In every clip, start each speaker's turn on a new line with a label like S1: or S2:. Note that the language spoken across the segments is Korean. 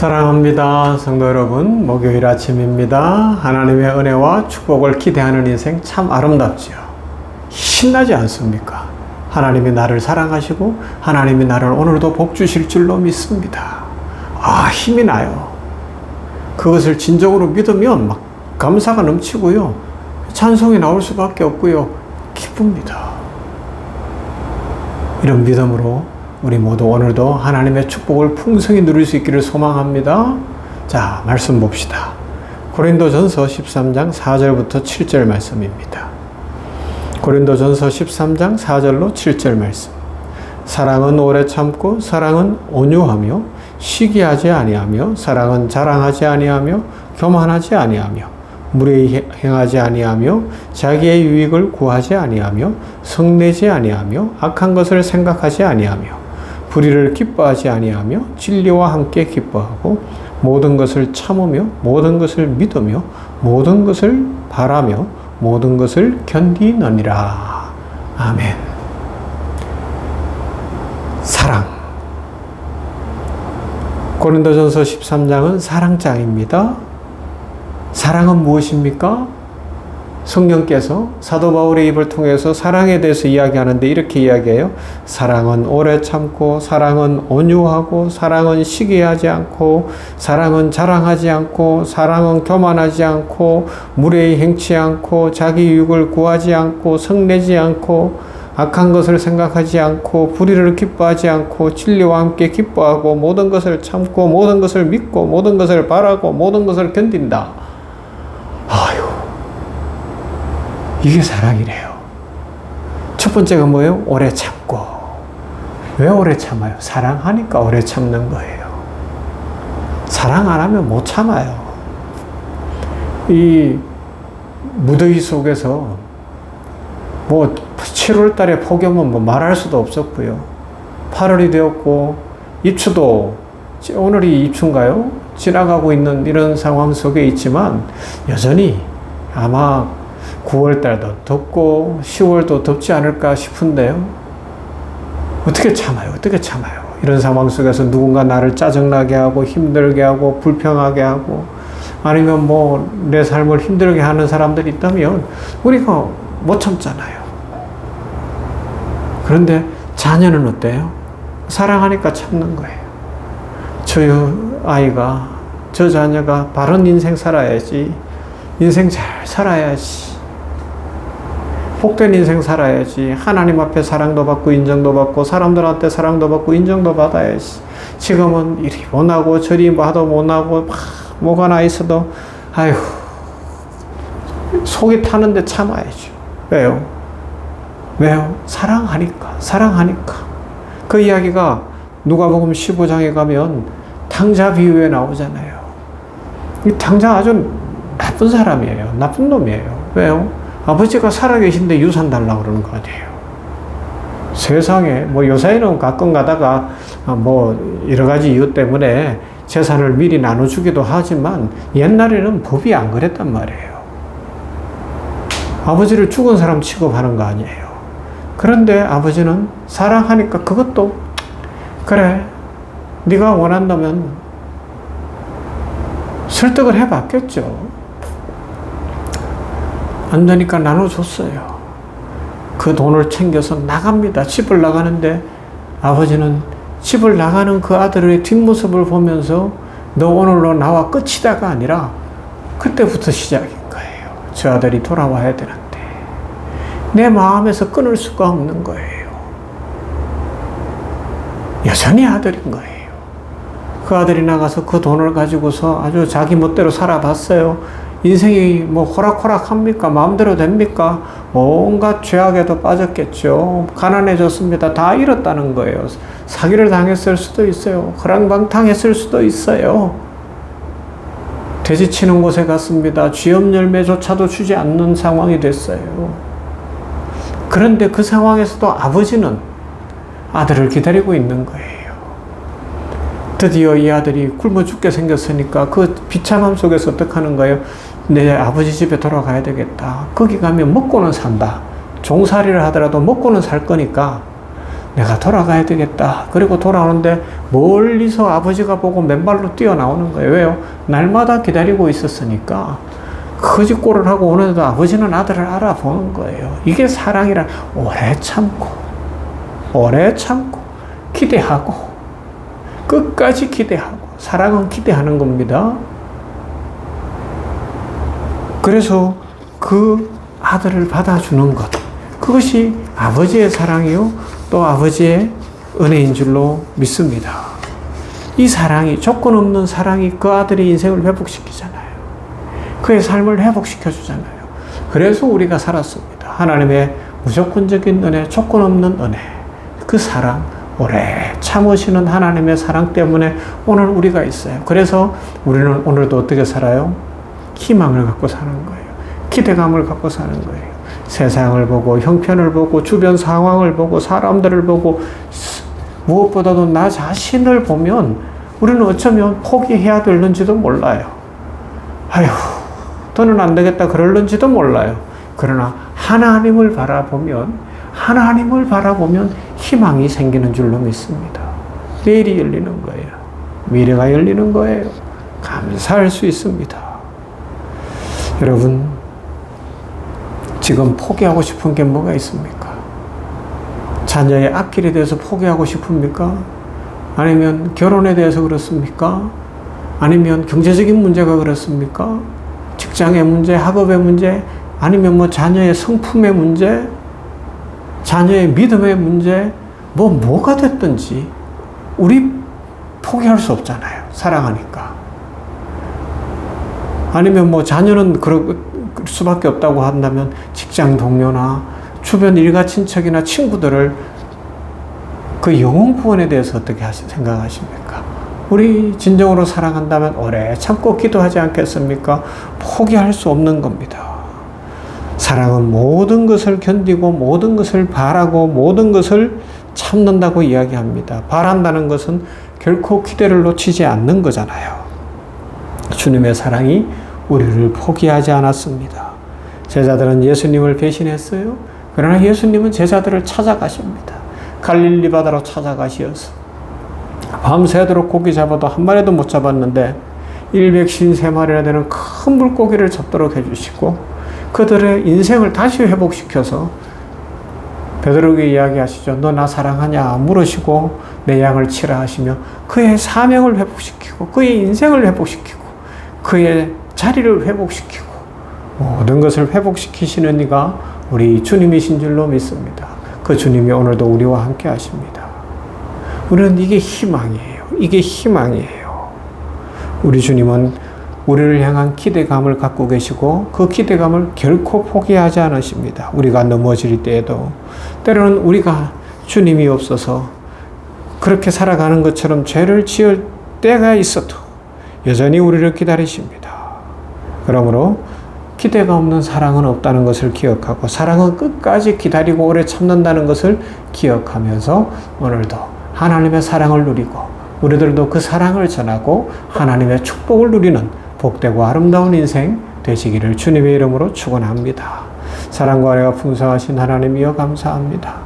S1: 사랑합니다. 성도 여러분, 목요일 아침입니다. 하나님의 은혜와 축복을 기대하는 인생 참 아름답지요. 신나지 않습니까? 하나님이 나를 사랑하시고 하나님이 나를 오늘도 복 주실 줄로 믿습니다. 아, 힘이 나요. 그것을 진정으로 믿으면 막 감사가 넘치고요. 찬송이 나올 수밖에 없고요. 기쁩니다. 이런 믿음으로 우리 모두 오늘도 하나님의 축복을 풍성히 누릴 수 있기를 소망합니다. 자, 말씀 봅시다. 고린도전서 13장 4절부터 7절 말씀입니다. 고린도전서 13장 4절로 7절 말씀. 사랑은 오래 참고 사랑은 온유하며 시기하지 아니하며 사랑은 자랑하지 아니하며 교만하지 아니하며 무례히 행하지 아니하며 자기의 유익을 구하지 아니하며 성내지 아니하며 악한 것을 생각하지 아니하며 불의를 기뻐하지 아니하며 진리와 함께 기뻐하고 모든 것을 참으며 모든 것을 믿으며 모든 것을 바라며 모든 것을 견디느니라. 아멘. 사랑. 고린도전서 13장은 사랑장입니다. 사랑은 무엇입니까? 성령께서 사도 바울의 입을 통해서 사랑에 대해서 이야기하는데 이렇게 이야기해요. 사랑은 오래 참고, 사랑은 온유하고, 사랑은 시기하지 않고, 사랑은 자랑하지 않고, 사랑은 교만하지 않고, 무례히 행치 않고, 자기 유익을 구하지 않고, 성내지 않고, 악한 것을 생각하지 않고, 불의를 기뻐하지 않고, 진리와 함께 기뻐하고, 모든 것을 참고, 모든 것을 믿고, 모든 것을 바라고, 모든 것을 견딘다. 아유. 이게 사랑이래요. 첫 번째가 뭐예요? 오래 참고. 왜 오래 참아요? 사랑하니까 오래 참는 거예요. 사랑 안 하면 못 참아요. 이 무더위 속에서 뭐 7월 달에 폭염은 뭐 말할 수도 없었고요. 8월이 되었고 입추도 오늘이 입추인가요? 지나가고 있는 이런 상황 속에 있지만 여전히 아마 9월달도 덥고 10월도 덥지 않을까 싶은데요. 어떻게 참아요? 어떻게 참아요? 이런 상황 속에서 누군가 나를 짜증나게 하고 힘들게 하고 불평하게 하고 아니면 뭐 내 삶을 힘들게 하는 사람들이 있다면 우리가 못 참잖아요. 그런데 자녀는 어때요? 사랑하니까 참는 거예요. 저 아이가, 저 자녀가 바른 인생 살아야지. 인생 잘 살아야지. 복된 인생 살아야지. 하나님 앞에 사랑도 받고 인정도 받고 사람들한테 사랑도 받고 인정도 받아야지. 지금은 이리 못하고 저리 봐도 못하고 막 뭐가 나 있어도 아휴 속이 타는데 참아야죠. 왜요? 왜요? 사랑하니까. 사랑하니까. 그 이야기가 누가복음 15장에 가면 탕자 비유에 나오잖아요. 이 탕자 아주 나쁜 사람이에요. 나쁜 놈이에요. 왜요? 아버지가 살아계신데 유산 달라고 그러는 거 아니에요. 세상에, 뭐 요새는 가끔 가다가 뭐 여러 가지 이유 때문에 재산을 미리 나눠주기도 하지만 옛날에는 법이 안 그랬단 말이에요. 아버지를 죽은 사람 취급하는 거 아니에요. 그런데 아버지는 사랑하니까 그것도 그래 네가 원한다면 설득을 해봤겠죠. 안 되니까 나눠줬어요. 그 돈을 챙겨서 나갑니다. 집을 나가는데 아버지는 집을 나가는 그 아들의 뒷모습을 보면서 너 오늘로 나와 끝이다가 아니라 그때부터 시작인 거예요. 저 아들이 돌아와야 되는데 내 마음에서 끊을 수가 없는 거예요. 여전히 아들인 거예요. 그 아들이 나가서 그 돈을 가지고서 아주 자기 멋대로 살아봤어요. 인생이 뭐 호락호락합니까? 마음대로 됩니까? 온갖 죄악에도 빠졌겠죠. 가난해졌습니다. 다 잃었다는 거예요. 사기를 당했을 수도 있어요. 허랑방탕했을 수도 있어요. 돼지치는 곳에 갔습니다. 쥐염 열매조차도 주지 않는 상황이 됐어요. 그런데 그 상황에서도 아버지는 아들을 기다리고 있는 거예요. 드디어 이 아들이 굶어 죽게 생겼으니까 그 비참함 속에서 어떻게 하는 거예요? 내 아버지 집에 돌아가야 되겠다. 거기 가면 먹고는 산다. 종살이를 하더라도 먹고는 살 거니까 내가 돌아가야 되겠다. 그리고 돌아오는데 멀리서 아버지가 보고 맨발로 뛰어나오는 거예요. 왜요? 날마다 기다리고 있었으니까. 거짓골을 하고 오는데도 아버지는 아들을 알아보는 거예요. 이게 사랑이란 오래 참고, 오래 참고, 기대하고, 끝까지 기대하고, 사랑은 기대하는 겁니다. 그래서 그 아들을 받아주는 것, 그것이 아버지의 사랑이요, 또 아버지의 은혜인 줄로 믿습니다. 이 사랑이, 조건 없는 사랑이 그 아들의 인생을 회복시키잖아요. 그의 삶을 회복시켜 주잖아요. 그래서 우리가 살았습니다. 하나님의 무조건적인 은혜, 조건 없는 은혜, 그 사랑, 오래 참으시는 하나님의 사랑 때문에 오늘 우리가 있어요. 그래서 우리는 오늘도 어떻게 살아요? 희망을 갖고 사는 거예요. 기대감을 갖고 사는 거예요. 세상을 보고, 형편을 보고, 주변 상황을 보고, 사람들을 보고, 무엇보다도 나 자신을 보면 우리는 어쩌면 포기해야 되는지도 몰라요. 아휴, 더는 안 되겠다 그럴는지도 몰라요. 그러나 하나님을 바라보면 하나님을 바라보면 희망이 생기는 줄로 믿습니다. 내일이 열리는 거예요. 미래가 열리는 거예요. 감사할 수 있습니다. 여러분, 지금 포기하고 싶은 게 뭐가 있습니까? 자녀의 앞길에 대해서 포기하고 싶습니까? 아니면 결혼에 대해서 그렇습니까? 아니면 경제적인 문제가 그렇습니까? 직장의 문제, 학업의 문제, 아니면 뭐 자녀의 성품의 문제, 자녀의 믿음의 문제, 뭐 뭐가 됐든지 우리 포기할 수 없잖아요. 사랑하니까. 아니면 뭐 자녀는 그럴 수밖에 없다고 한다면 직장 동료나 주변 일가 친척이나 친구들을 그 영혼 구원에 대해서 어떻게 생각하십니까? 우리 진정으로 사랑한다면 오래 참고 기도하지 않겠습니까? 포기할 수 없는 겁니다. 사랑은 모든 것을 견디고 모든 것을 바라고 모든 것을 참는다고 이야기합니다. 바란다는 것은 결코 기대를 놓치지 않는 거잖아요. 주님의 사랑이 우리를 포기하지 않았습니다. 제자들은 예수님을 배신했어요. 그러나 예수님은 제자들을 찾아가십니다. 갈릴리 바다로 찾아가시어서 밤새도록 고기 잡아도 한 마리도 못 잡았는데 153마리나 되는 큰 물고기를 잡도록 해주시고 그들의 인생을 다시 회복시켜서 베드로에게 이야기하시죠. 너 나 사랑하냐? 물으시고 내 양을 치라 하시며 그의 사명을 회복시키고 그의 인생을 회복시키고 그의 자리를 회복시키고 모든 것을 회복시키시는 이가 우리 주님이신 줄로 믿습니다. 그 주님이 오늘도 우리와 함께 하십니다. 우리는 이게 희망이에요. 이게 희망이에요. 우리 주님은 우리를 향한 기대감을 갖고 계시고 그 기대감을 결코 포기하지 않으십니다. 우리가 넘어질 때에도 때로는 우리가 주님이 없어서 그렇게 살아가는 것처럼 죄를 지을 때가 있어도 여전히 우리를 기다리십니다. 그러므로 기대가 없는 사랑은 없다는 것을 기억하고 사랑은 끝까지 기다리고 오래 참는다는 것을 기억하면서 오늘도 하나님의 사랑을 누리고 우리들도 그 사랑을 전하고 하나님의 축복을 누리는 복되고 아름다운 인생 되시기를 주님의 이름으로 축원합니다. 사랑과 은혜가 풍성하신 하나님이여 감사합니다.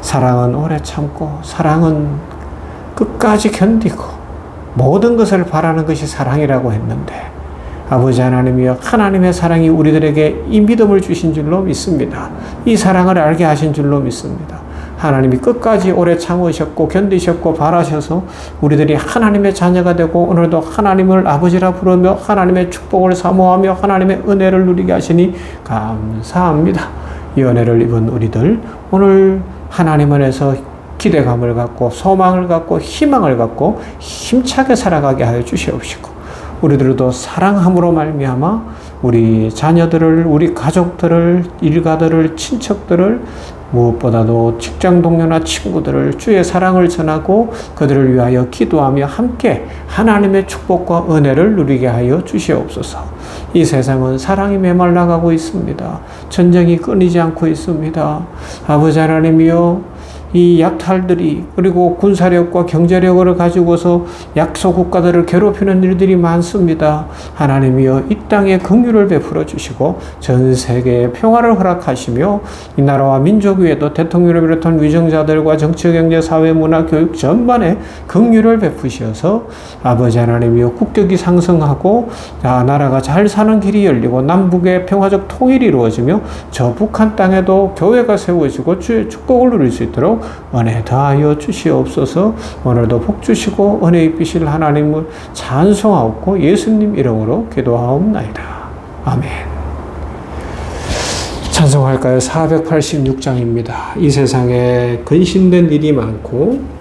S1: 사랑은 오래 참고 사랑은 끝까지 견디고 모든 것을 바라는 것이 사랑이라고 했는데 아버지 하나님이여 하나님의 사랑이 우리들에게 이 믿음을 주신 줄로 믿습니다. 이 사랑을 알게 하신 줄로 믿습니다. 하나님이 끝까지 오래 참으셨고 견디셨고 바라셔서 우리들이 하나님의 자녀가 되고 오늘도 하나님을 아버지라 부르며 하나님의 축복을 사모하며 하나님의 은혜를 누리게 하시니 감사합니다. 이 은혜를 입은 우리들 오늘 하나님 안에서 기대감을 갖고 소망을 갖고 희망을 갖고 힘차게 살아가게 하여 주시옵시고 우리들도 사랑함으로 말미암아 우리 자녀들을 우리 가족들을 일가들을 친척들을 무엇보다도 직장 동료나 친구들을 주의 사랑을 전하고 그들을 위하여 기도하며 함께 하나님의 축복과 은혜를 누리게 하여 주시옵소서. 이 세상은 사랑이 메말라가고 있습니다. 전쟁이 끊이지 않고 있습니다. 아버지 하나님이여 이 약탈들이 그리고 군사력과 경제력을 가지고서 약소 국가들을 괴롭히는 일들이 많습니다. 하나님이여 이 땅에 긍휼을 베풀어 주시고 전 세계에 평화를 허락하시며 이 나라와 민족 위에도 대통령을 비롯한 위정자들과 정치, 경제, 사회, 문화, 교육 전반에 긍휼을 베푸셔서 아버지 하나님이여 국격이 상승하고 아, 나라가 잘 사는 길이 열리고 남북의 평화적 통일이 이루어지며 저 북한 땅에도 교회가 세워지고 주의 축복을 누릴 수 있도록 은혜 더하여 주시옵소서 오늘도 복 주시고 은혜 입히실 하나님을 찬송하옵고 예수님 이름으로 기도하옵나이다. 아멘. 찬송할까요? 486장입니다. 이 세상에 근심된 일이 많고